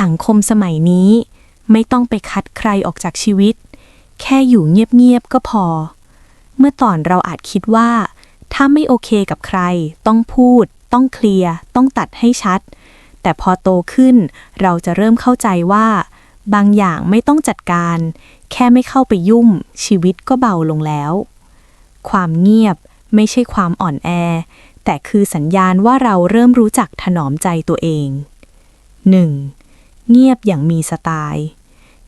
สังคมสมัยนี้ ไม่ต้องไปคัดใครออกจากชีวิต แค่อยู่เงียบๆก็พอ เมื่อตอนเราอาจคิดว่า ถ้าไม่โอเคกับใคร ต้องพูด ต้องเคลียร์ ต้องตัดให้ชัด แต่พอโตขึ้น เราจะเริ่มเข้าใจว่า บางอย่างไม่ต้องจัดการ แค่ไม่เข้าไปยุ่งชีวิตก็เบาลงแล้ว ความเงียบไม่ใช่ความอ่อนแอ แต่คือสัญญาณว่าเราเริ่มรู้จักถนอมใจตัวเอง 1. เงียบอย่างมีสไตล์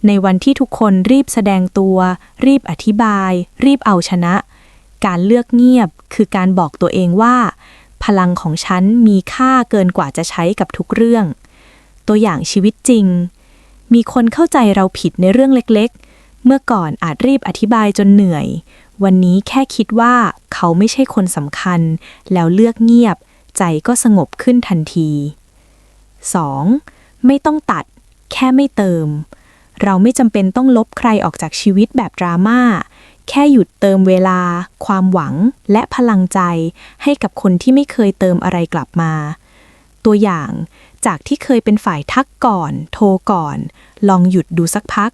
ในวันที่ทุกคนรีบแสดงตัว รีบอธิบาย รีบเอาชนะ การเลือกเงียบคือการบอกตัวเองว่า พลังของฉันมีค่าเกินกว่าจะใช้กับทุกเรื่อง ตัวอย่างชีวิตจริง มีคนเข้าใจเราผิดในเรื่องเล็กๆ เมื่อก่อนอาจรีบอธิบายจนเหนื่อย วันนี้แค่คิดว่าเขาไม่ใช่คนสำคัญ แล้วเลือกเงียบ ใจก็สงบขึ้นทันที 2. ไม่ต้องตัด แค่ไม่เติม เราไม่จำเป็นต้องลบใครออกจากชีวิตแบบดราม่า แค่หยุดเติมเวลา ความหวัง และพลังใจ ให้กับคนที่ไม่เคยเติมอะไรกลับมา ตัวอย่างจากที่เคยเป็นฝ่ายทักก่อน โทรก่อน ลองหยุดดูสักพัก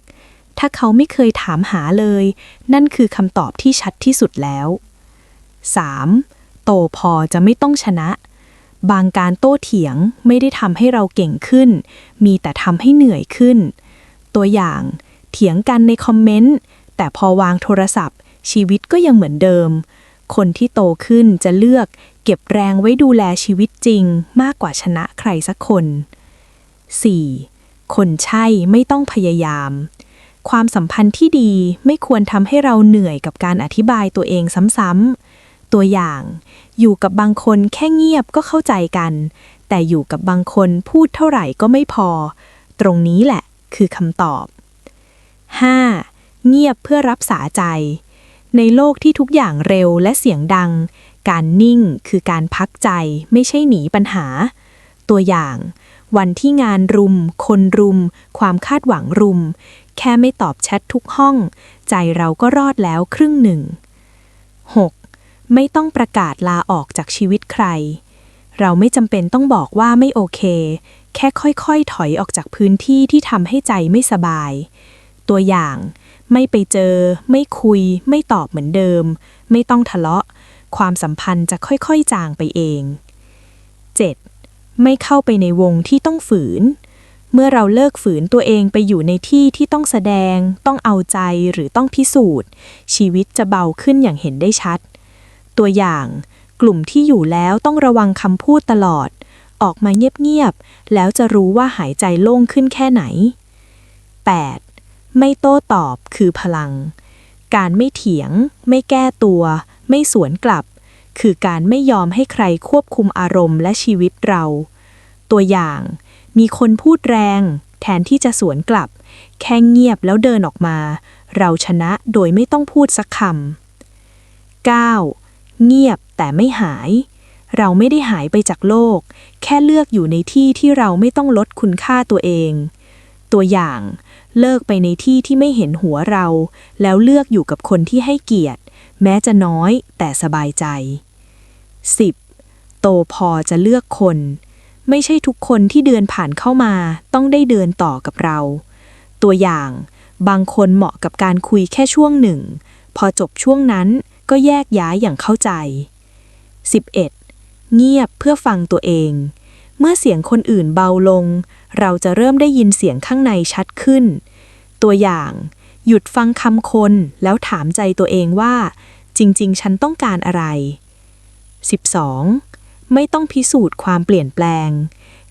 ถ้าเขาไม่เคยถามหาเลย นั่นคือคำตอบที่ชัดที่สุดแล้ว 3. โตพอจะไม่ต้องชนะ บางการโต้เถียงไม่ได้ทำให้เราเก่งขึ้น มีแต่ทำให้เหนื่อยขึ้น ตัวอย่าง เถียงกันในคอมเมนต์ แต่พอวางโทรศัพท์ ชีวิตก็ยังเหมือนเดิม คนที่โตขึ้นจะเลือกเก็บแรงไว้ดูแลชีวิตจริง มากกว่าชนะใครสักคน 4. คนใช่ไม่ต้องพยายาม ความสัมพันธ์ที่ดีไม่ควรทำให้เราเหนื่อยกับการอธิบายตัวเองซ้ำๆ ตัวอย่าง อยู่กับบางคนแค่เงียบก็เข้าใจกัน แต่อยู่กับบางคนพูดเท่าไหร่ก็ไม่พอ ตรงนี้แหละคือคำตอบ 5. เงียบเพื่อรับสาใจ ในโลกที่ทุกอย่างเร็วและเสียงดัง การนิ่งคือการพักใจไม่ใช่หนีปัญหา ตัวอย่าง วันที่งานรุม คนรุม ความคาดหวังรุม แค่ไม่ตอบแชททุกห้อง ใจเราก็รอดแล้วครึ่งหนึ่ง 6. ไม่ต้องประกาศลาออกจากชีวิตใคร เราไม่จำเป็นต้องบอกว่าไม่โอเค แค่ค่อยๆ ถอยออกจากพื้นที่ที่ทำให้ใจไม่สบาย ตัวอย่างไม่ไปเจอ ไม่คุย ไม่ตอบเหมือนเดิม ไม่ต้องทะเลาะ ความสัมพันธ์จะค่อยๆ จางไปเอง 7. ไม่เข้าไปในวงที่ต้องฝืน เมื่อเราเลิกฝืนตัวเองไปอยู่ในที่ที่ต้องแสดง ต้องเอาใจหรือต้องพิสูจน์ ชีวิตจะเบาขึ้นอย่างเห็นได้ชัด ตัวอย่าง กลุ่มที่อยู่แล้วต้องระวังคำพูดตลอด ออกมาเงียบๆ แล้วจะรู้ว่าหายใจโล่งขึ้นแค่ไหน 8. ไม่โต้ตอบคือพลัง การไม่เถียง ไม่แก้ตัว ไม่สวนกลับ คือการไม่ยอมให้ใครควบคุมอารมณ์และชีวิตเรา ตัวอย่าง มีคนพูดแรง แทนที่จะสวนกลับ แค่เงียบแล้วเดินออกมา เราชนะโดยไม่ต้องพูดสักคำ 9. เงียบแต่ไม่หาย เราไม่ได้หายไปจากโลก แค่เลือกอยู่ในที่ที่เราไม่ต้องลดคุณค่าตัวเอง ตัวอย่างเลิกไปในที่ที่ไม่เห็นหัวเรา แล้วเลือกอยู่กับคนที่ให้เกียรติ แม้จะน้อยแต่สบายใจ 10. โตพอจะเลือกคน ไม่ใช่ทุกคนที่เดินผ่านเข้ามา ต้องได้เดินต่อกับเรา ตัวอย่าง บางคนเหมาะกับการคุยแค่ช่วงหนึ่ง พอจบช่วงนั้น ก็แยกย้ายอย่างเข้าใจ 11. เงียบเพื่อฟังตัวเอง เมื่อเสียงคนอื่นเบาลง เราจะเริ่มได้ยินเสียงข้างในชัดขึ้น ตัวอย่าง หยุดฟังคำคนแล้วถามใจตัวเองว่า จริง ๆ ฉันต้องการอะไร 12. ไม่ต้องพิสูจน์ความเปลี่ยนแปลง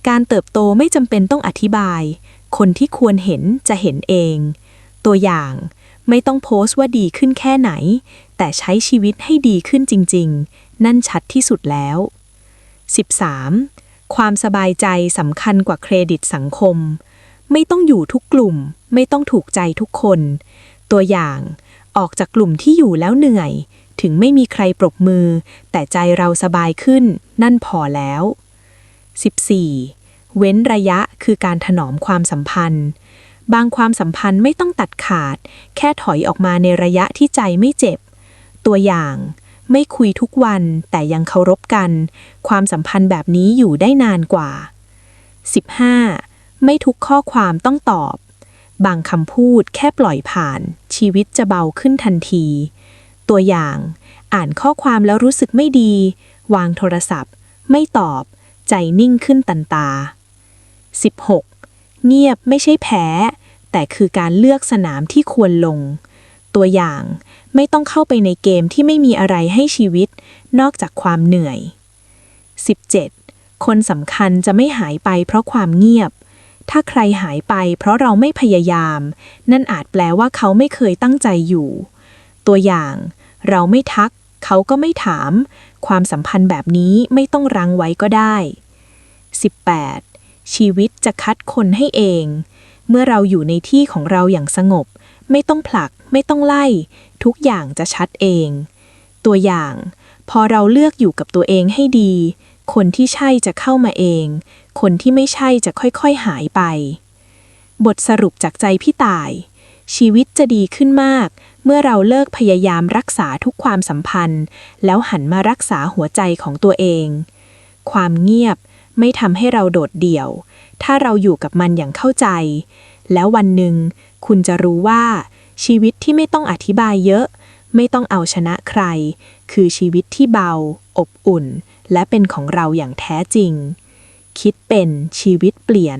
การเติบโตไม่จำเป็นต้องอธิบาย คนที่ควรเห็นจะเห็นเอง ตัวอย่าง ไม่ต้องโพสต์ว่าดีขึ้นแค่ไหน แต่ใช้ชีวิตให้ดีขึ้นจริง ๆ นั่นชัดที่สุดแล้ว 13. ความสบายใจสำคัญกว่าเครดิตสังคม ไม่ต้องอยู่ทุกกลุ่ม ไม่ต้องถูกใจทุกคน ตัวอย่างออกจากกลุ่มที่อยู่แล้วเหนื่อย ถึงไม่มีใครปรบมือ แต่ใจเราสบายขึ้น นั่นพอแล้ว 14. เว้นระยะคือการถนอมความสัมพันธ์ บางความสัมพันธ์ไม่ต้องตัดขาด แค่ถอยออกมาในระยะที่ใจไม่เจ็บ ตัวอย่าง ไม่คุยทุกวันแต่ยังเคารพกัน ความสัมพันธ์แบบนี้อยู่ได้นานกว่า 15. ไม่ทุกข้อความต้องตอบ บางคำพูดแค่ปล่อยผ่าน ชีวิตจะเบาขึ้นทันที ตัวอย่าง อ่านข้อความแล้วรู้สึกไม่ดี วางโทรศัพท์ ไม่ตอบ ใจนิ่งขึ้นตันตา 16. เงียบไม่ใช่แพ้ แต่คือการเลือกสนามที่ควรลง ตัวอย่าง ไม่ต้องเข้าไปในเกมที่ไม่มีอะไรให้ชีวิต นอกจากความเหนื่อย 17. คนสำคัญจะไม่หายไปเพราะความเงียบ ถ้าใครหายไปเพราะเราไม่พยายาม นั่นอาจแปลว่าเขาไม่เคยตั้งใจอยู่ ตัวอย่าง เราไม่ทัก เขาก็ไม่ถาม ความสัมพันธ์แบบนี้ไม่ต้องรังไว้ก็ได้ 18. ชีวิตจะคัดคนให้เอง เมื่อเราอยู่ในที่ของเราอย่างสงบ ไม่ต้องผลัก ไม่ต้องไล่ ทุกอย่างจะชัดเอง ตัวอย่าง พอเราเลือกอยู่กับตัวเองให้ดี คนที่ใช่จะเข้ามาเอง คนที่ไม่ใช่จะค่อยๆหายไป บทสรุปจากใจพี่ตาย ชีวิตจะดีขึ้นมาก เมื่อเราเลิกพยายามรักษาทุกความสัมพันธ์ แล้วหันมารักษาหัวใจของตัวเอง ความเงียบไม่ทำให้เราโดดเดี่ยว ถ้าเราอยู่กับมันอย่างเข้าใจ แล้ววันหนึ่ง คุณจะรู้ว่า ชีวิตที่ไม่ต้องอธิบายเยอะ ไม่ต้องเอาชนะใคร คือชีวิตที่เบา อบอุ่น และเป็นของเราอย่างแท้จริง คิดเป็นชีวิตเปลี่ยน